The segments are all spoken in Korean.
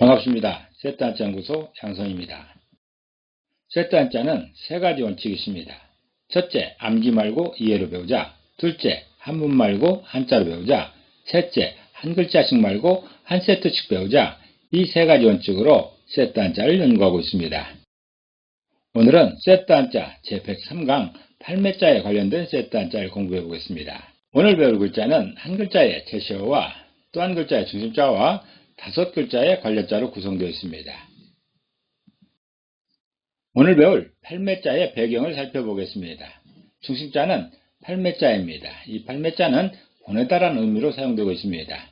반갑습니다. 세트한자 연구소 양성입니다. 세트한자는 세 가지 원칙이 있습니다. 첫째, 암기 말고 이해로 배우자. 둘째, 한문 말고 한자로 배우자. 셋째, 한 글자씩 말고 한 세트씩 배우자. 이 세 가지 원칙으로 세트한자를 연구하고 있습니다. 오늘은 세트한자 제103강 8매자에 관련된 세트한자를 공부해 보겠습니다. 오늘 배울 글자는 한 글자의 제시어와 또 한 글자의 중심자와 다섯 글자의 관련자로 구성되어 있습니다. 오늘 배울 8매자의 배경을 살펴보겠습니다. 중심자는 8매자입니다. 이 8매자는 보내다라는 의미로 사용되고 있습니다.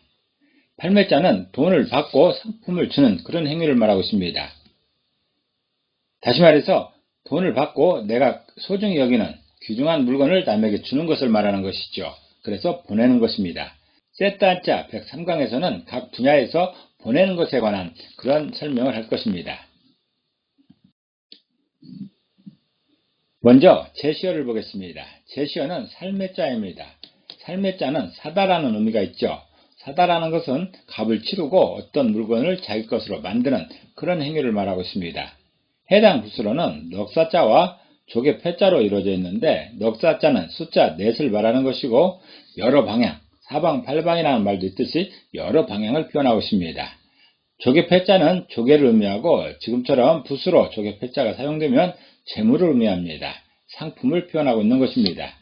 8매자는 돈을 받고 상품을 주는 그런 행위를 말하고 있습니다. 다시 말해서 돈을 받고 내가 소중히 여기는 귀중한 물건을 남에게 주는 것을 말하는 것이죠. 그래서 보내는 것입니다. 세트한자 103강에서는 각 분야에서 보내는 것에 관한 그런 설명을 할 것입니다. 먼저 제시어를 보겠습니다. 제시어는 삶의 자입니다. 삶의 자는 사다라는 의미가 있죠. 사다라는 것은 값을 치르고 어떤 물건을 자기 것으로 만드는 그런 행위를 말하고 있습니다. 해당 부수로는 넉사자와 조개 패자로 이루어져 있는데 넉사자는 숫자 넷을 말하는 것이고 여러 방향, 사방팔방이라는 말도 있듯이 여러 방향을 표현하고 있습니다. 조개 패자는 조개를 의미하고 지금처럼 붓으로 조개 패자가 사용되면 재물을 의미합니다. 상품을 표현하고 있는 것입니다.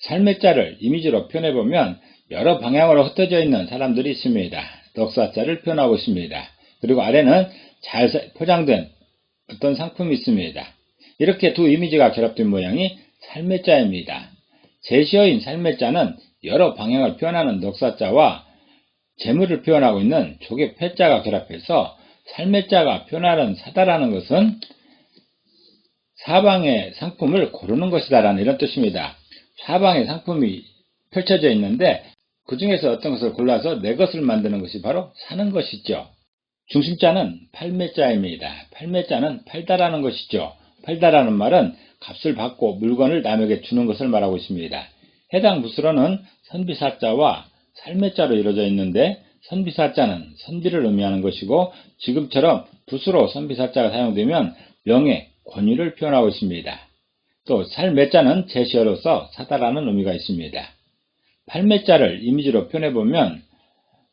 삶의 자를 이미지로 표현해보면 여러 방향으로 흩어져 있는 사람들이 있습니다. 넉사자를 표현하고 있습니다. 그리고 아래는 잘 포장된 어떤 상품이 있습니다. 이렇게 두 이미지가 결합된 모양이 삶의 자입니다. 제시어인 삶의 자는 여러 방향을 표현하는 넉사자와 재물을 표현하고 있는 조개 패자가 결합해서 삶의 자가 표현하는 사다라는 것은 사방의 상품을 고르는 것이다라는 이런 뜻입니다. 사방의 상품이 펼쳐져 있는데 그 중에서 어떤 것을 골라서 내 것을 만드는 것이 바로 사는 것이죠. 중심자는 팔매자입니다. 팔매자는 팔다라는 것이죠. 팔다라는 말은 값을 받고 물건을 남에게 주는 것을 말하고 있습니다. 해당 부수로는 선비사자와 삶의자로 이루어져 있는데 선비사자는 선비를 의미하는 것이고 지금처럼 붓으로 선비사자가 사용되면 명예, 권위를 표현하고 있습니다. 또 살매자는 제시어로서 사다라는 의미가 있습니다. 팔매자를 이미지로 표현해보면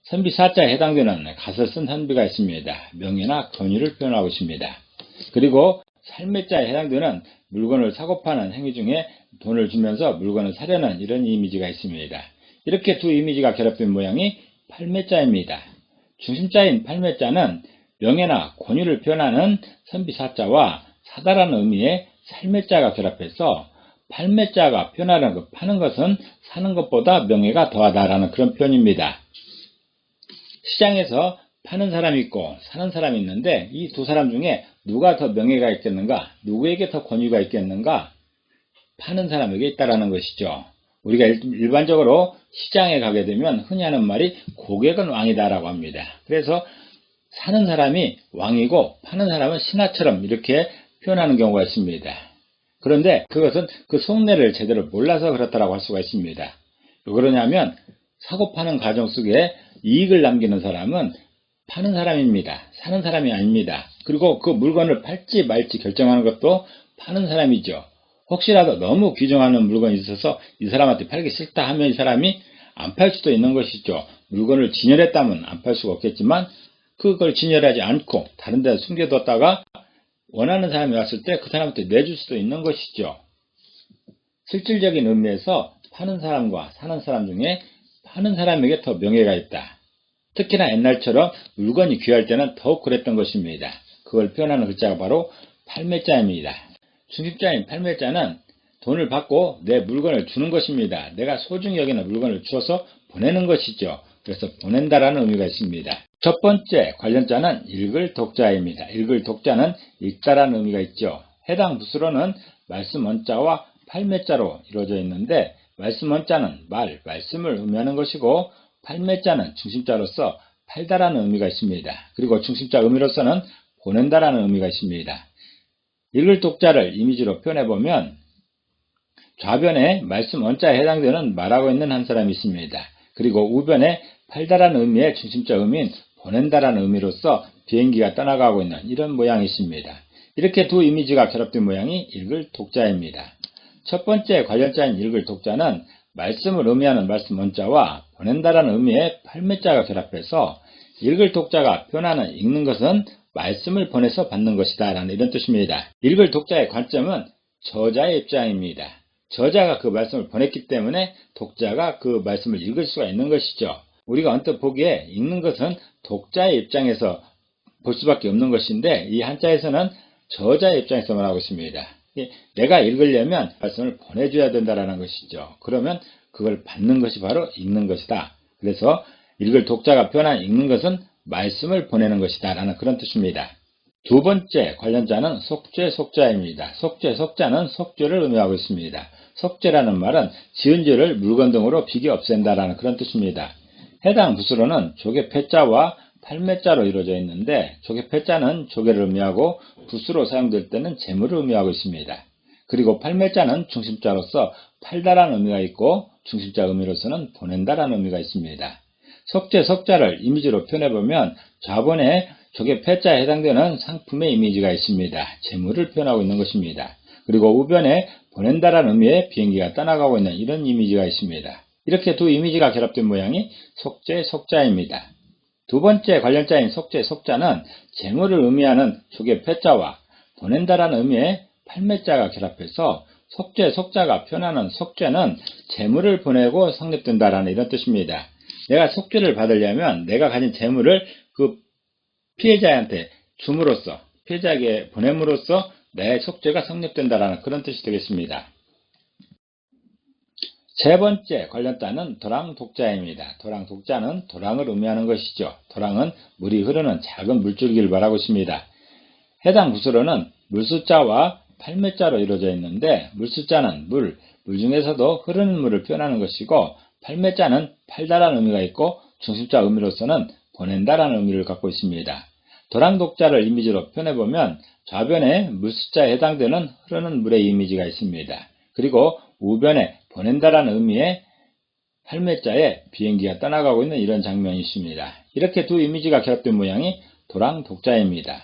선비사자에 해당되는 갓을 쓴 선비가 있습니다. 명예나 권위를 표현하고 있습니다. 그리고 삶의자에 해당되는 물건을 사고 파는 행위 중에 돈을 주면서 물건을 사려는 이런 이미지가 있습니다. 이렇게 두 이미지가 결합된 모양이 팔매자입니다. 중심자인 팔매자는 명예나 권위를 표현하는 선비사자와 사다라는 의미의 삶의자가 결합해서 팔매자가 표현하는 것, 파는 것은 사는 것보다 명예가 더하다라는 그런 표현입니다. 시장에서 파는 사람이 있고 사는 사람이 있는데 이 두 사람 중에 누가 더 명예가 있겠는가? 누구에게 더 권위가 있겠는가? 파는 사람에게 있다라는 것이죠. 우리가 일반적으로 시장에 가게 되면 흔히 하는 말이 고객은 왕이다라고 합니다. 그래서 사는 사람이 왕이고 파는 사람은 신하처럼 이렇게 표현하는 경우가 있습니다. 그런데 그것은 그 속내를 제대로 몰라서 그렇다라고 할 수가 있습니다. 왜 그러냐면 사고 파는 과정 속에 이익을 남기는 사람은 파는 사람입니다. 사는 사람이 아닙니다. 그리고 그 물건을 팔지 말지 결정하는 것도 파는 사람이죠. 혹시라도 너무 귀중하는 물건이 있어서 이 사람한테 팔기 싫다 하면 이 사람이 안 팔 수도 있는 것이죠. 물건을 진열했다면 안 팔 수가 없겠지만 그걸 진열하지 않고 다른 데 숨겨뒀다가 원하는 사람이 왔을 때 그 사람한테 내줄 수도 있는 것이죠. 실질적인 의미에서 파는 사람과 사는 사람 중에 파는 사람에게 더 명예가 있다. 특히나 옛날처럼 물건이 귀할 때는 더욱 그랬던 것입니다. 그걸 표현하는 글자가 바로 팔매자입니다. 중립자인 팔매자는 돈을 받고 내 물건을 주는 것입니다. 내가 소중히 여기는 물건을 주어서 보내는 것이죠. 그래서 보낸다라는 의미가 있습니다. 첫 번째 관련자는 읽을 독자입니다. 읽을 독자는 읽다라는 의미가 있죠. 해당 부수로는 말씀 원자와 팔매자로 이루어져 있는데 말씀 원자는 말, 말씀을 의미하는 것이고 팔매자는 중심자로서 팔다라는 의미가 있습니다. 그리고 중심자 의미로서는 보낸다라는 의미가 있습니다. 읽을 독자를 이미지로 표현해보면 좌변에 말씀 원자에 해당되는 말하고 있는 한 사람이 있습니다. 그리고 우변에 팔다라는 의미의 중심자 의미인 보낸다라는 의미로서 비행기가 떠나가고 있는 이런 모양이십니다. 이렇게 두 이미지가 결합된 모양이 읽을 독자입니다. 첫 번째 관련자인 읽을 독자는 말씀을 의미하는 말씀 원자와 보낸다라는 의미의 팔매자가 결합해서 읽을 독자가 표현하는 읽는 것은 말씀을 보내서 받는 것이다 라는 이런 뜻입니다. 읽을 독자의 관점은 저자의 입장입니다. 저자가 그 말씀을 보냈기 때문에 독자가 그 말씀을 읽을 수가 있는 것이죠. 우리가 언뜻 보기에 읽는 것은 독자의 입장에서 볼 수밖에 없는 것인데 이 한자에서는 저자의 입장에서 말하고 있습니다. 내가 읽으려면 말씀을 보내줘야 된다는 것이죠. 그러면 그걸 받는 것이 바로 읽는 것이다. 그래서 읽을 독자가 표현한 읽는 것은 말씀을 보내는 것이다 라는 그런 뜻입니다. 두 번째 관련자는 속죄 속자입니다. 속죄 속자는 속죄를 의미하고 있습니다. 속죄라는 말은 지은 죄를 물건 등으로 비교 없앤다라는 그런 뜻입니다. 해당 부수로는 조개 패자와 팔매자로 이루어져 있는데 조개 패자는 조개를 의미하고 부수로 사용될 때는 재물을 의미하고 있습니다. 그리고 팔매자는 중심자로서 팔다라는 의미가 있고 중심자 의미로서는 보낸다라는 의미가 있습니다. 석재, 석자를 이미지로 표현해보면 좌번에 조개 패자에 해당되는 상품의 이미지가 있습니다. 재물을 표현하고 있는 것입니다. 그리고 우변에 보낸다라는 의미의 비행기가 떠나가고 있는 이런 이미지가 있습니다. 이렇게 두 이미지가 결합된 모양이 속재, 속자입니다. 두 번째 관련자인 속재, 속자는 재물을 의미하는 조개 패자와 보낸다라는 의미의 팔매자가 결합해서 속죄, 속자가 표현하는 속죄는 재물을 보내고 성립된다라는 이런 뜻입니다. 내가 속죄를 받으려면 내가 가진 재물을 그 피해자한테 줌으로써 피해자에게 보냄으로써 내 속죄가 성립된다라는 그런 뜻이 되겠습니다. 세 번째 관련자는 도랑 독자입니다. 도랑 독자는 도랑을 의미하는 것이죠. 도랑은 물이 흐르는 작은 물줄기를 말하고 있습니다. 해당 부수로는 물숫자와 팔매자로 이루어져 있는데 물숫자는 물, 물 중에서도 흐르는 물을 표현하는 것이고 팔매자는 팔다라는 의미가 있고 중심자 의미로서는 보낸다라는 의미를 갖고 있습니다. 도랑 독자를 이미지로 표현해보면 좌변에 물숫자에 해당되는 흐르는 물의 이미지가 있습니다. 그리고 우변에 보낸다라는 의미의 할매자에 비행기가 떠나가고 있는 이런 장면이 있습니다. 이렇게 두 이미지가 결합된 모양이 도랑 독자입니다.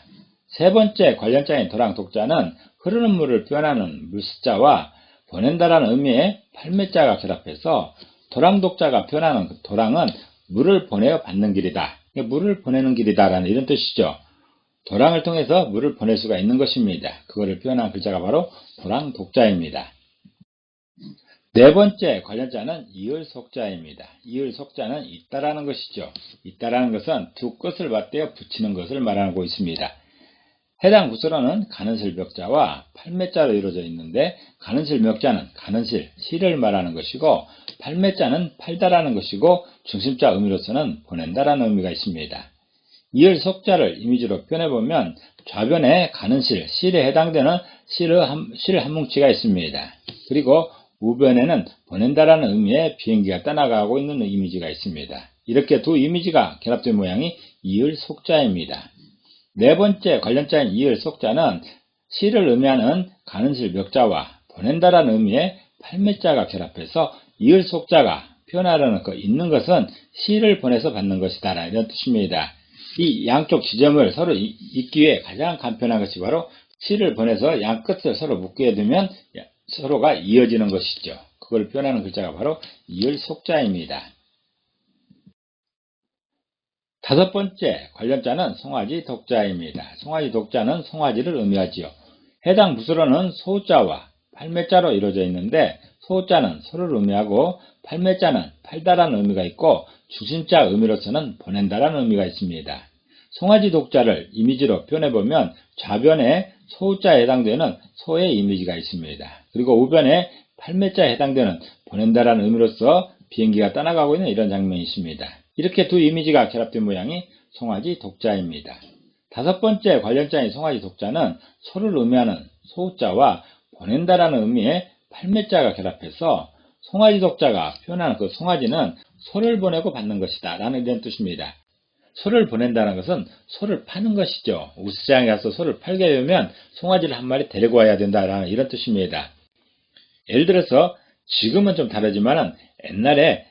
세 번째 관련자인 도랑 독자는 흐르는 물을 표현하는 물숫자와 보낸다라는 의미의 팔매자가 결합해서 도랑 독자가 표현하는 그 도랑은 물을 보내어 받는 길이다. 물을 보내는 길이다라는 이런 뜻이죠. 도랑을 통해서 물을 보낼 수가 있는 것입니다. 그거를 표현한 글자가 바로 도랑 독자입니다. 네 번째 관련자는 이을 속자입니다. 이을 속자는 있다라는 것이죠. 있다라는 것은 두 끝을 맞대어 붙이는 것을 말하고 있습니다. 해당 구슬어는 가는실 멱자와 팔매자로 이루어져 있는데 가는실 멱자는 가는실, 실을 말하는 것이고 팔매자는 팔다라는 것이고 중심자 의미로서는 보낸다라는 의미가 있습니다. 이을 속자를 이미지로 표현해보면 좌변에 가는실, 실에 해당되는 실의 한, 실 한 뭉치가 있습니다. 그리고 우변에는 보낸다라는 의미의 비행기가 떠나가고 있는 이미지가 있습니다. 이렇게 두 이미지가 결합된 모양이 이을 속자입니다. 네 번째 관련자인 이을 속자는 시를 의미하는 가는실 멱자와 보낸다라는 의미의 팔매자가 결합해서 이을 속자가 표현하려는 그 있는 것은 시를 보내서 받는 것이다 이런 뜻입니다. 이 양쪽 지점을 서로 잇기 위해 가장 간편한 것이 바로 시를 보내서 양 끝을 서로 묶게 되면 서로가 이어지는 것이죠. 그걸 표현하는 글자가 바로 이을 속자입니다. 다섯 번째 관련자는 송아지 독자입니다. 송아지 독자는 송아지를 의미하지요. 해당 부수로는 소자와 팔매자로 이루어져 있는데 소자는 소를 의미하고 팔매자는 팔다라는 의미가 있고 주심자 의미로서는 보낸다라는 의미가 있습니다. 송아지 독자를 이미지로 표현해보면 좌변에 소자에 해당되는 소의 이미지가 있습니다. 그리고 우변에 팔매자에 해당되는 보낸다라는 의미로서 비행기가 떠나가고 있는 이런 장면이 있습니다. 이렇게 두 이미지가 결합된 모양이 송아지 독자입니다. 다섯 번째 관련자인 송아지 독자는 소를 의미하는 소자와 보낸다라는 의미의 팔매자가 결합해서 송아지 독자가 표현하는 그 송아지는 소를 보내고 받는 것이다 라는 이런 뜻입니다. 소를 보낸다는 것은 소를 파는 것이죠. 우스장에 가서 소를 팔게 되면 송아지를 한 마리 데리고 와야 된다라는 이런 뜻입니다. 예를 들어서 지금은 좀 다르지만 옛날에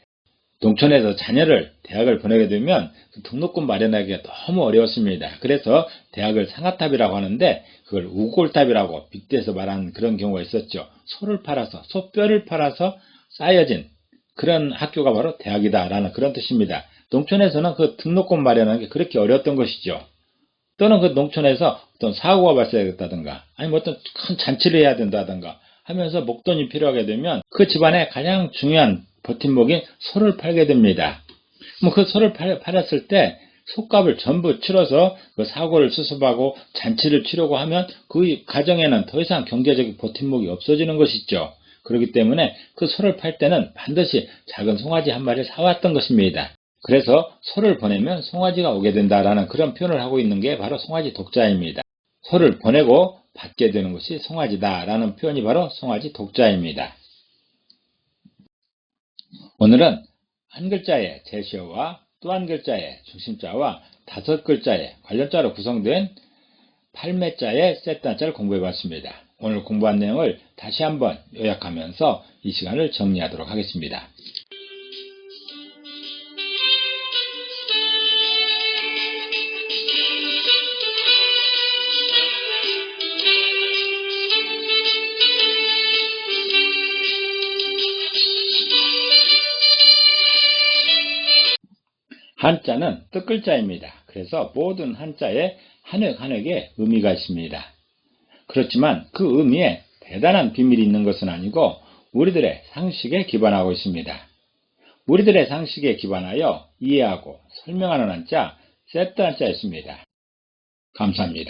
농촌에서 자녀를 대학을 보내게 되면 그 등록금 마련하기가 너무 어려웠습니다. 그래서 대학을 상아탑이라고 하는데 그걸 우골탑이라고 빗대서 말하는 그런 경우가 있었죠. 소를 팔아서 소뼈를 팔아서 쌓여진 그런 학교가 바로 대학이다라는 그런 뜻입니다. 농촌에서는 그 등록금 마련하는 게 그렇게 어려웠던 것이죠. 또는 그 농촌에서 어떤 사고가 발생했다든가 아니면 어떤 큰 잔치를 해야 된다든가 하면서 목돈이 필요하게 되면 그 집안의 가장 중요한 버팀목인 소를 팔게 됩니다. 뭐그 소를 팔, 팔았을 때 소값을 전부 치러서 그 사고를 수습하고 잔치를 치르고 하면 그 가정에는 더 이상 경제적인 버팀목이 없어지는 것이죠. 그렇기 때문에 그 소를 팔 때는 반드시 작은 송아지 한 마리를 사왔던 것입니다. 그래서 소를 보내면 송아지가 오게 된다라는 그런 표현을 하고 있는 게 바로 송아지 독자입니다. 소를 보내고 받게 되는 것이 송아지다라는 표현이 바로 송아지 독자입니다. 오늘은 한 글자의 제시어와 또 한 글자의 중심자와 다섯 글자의 관련자로 구성된 8매자의 세트 한자를 공부해 봤습니다. 오늘 공부한 내용을 다시 한번 요약하면서 이 시간을 정리하도록 하겠습니다. 한자는 뜻글자입니다. 그래서 모든 한자에 한획 한획의 의미가 있습니다. 그렇지만 그 의미에 대단한 비밀이 있는 것은 아니고 우리들의 상식에 기반하고 있습니다. 우리들의 상식에 기반하여 이해하고 설명하는 한자 세트 한자였습니다. 감사합니다.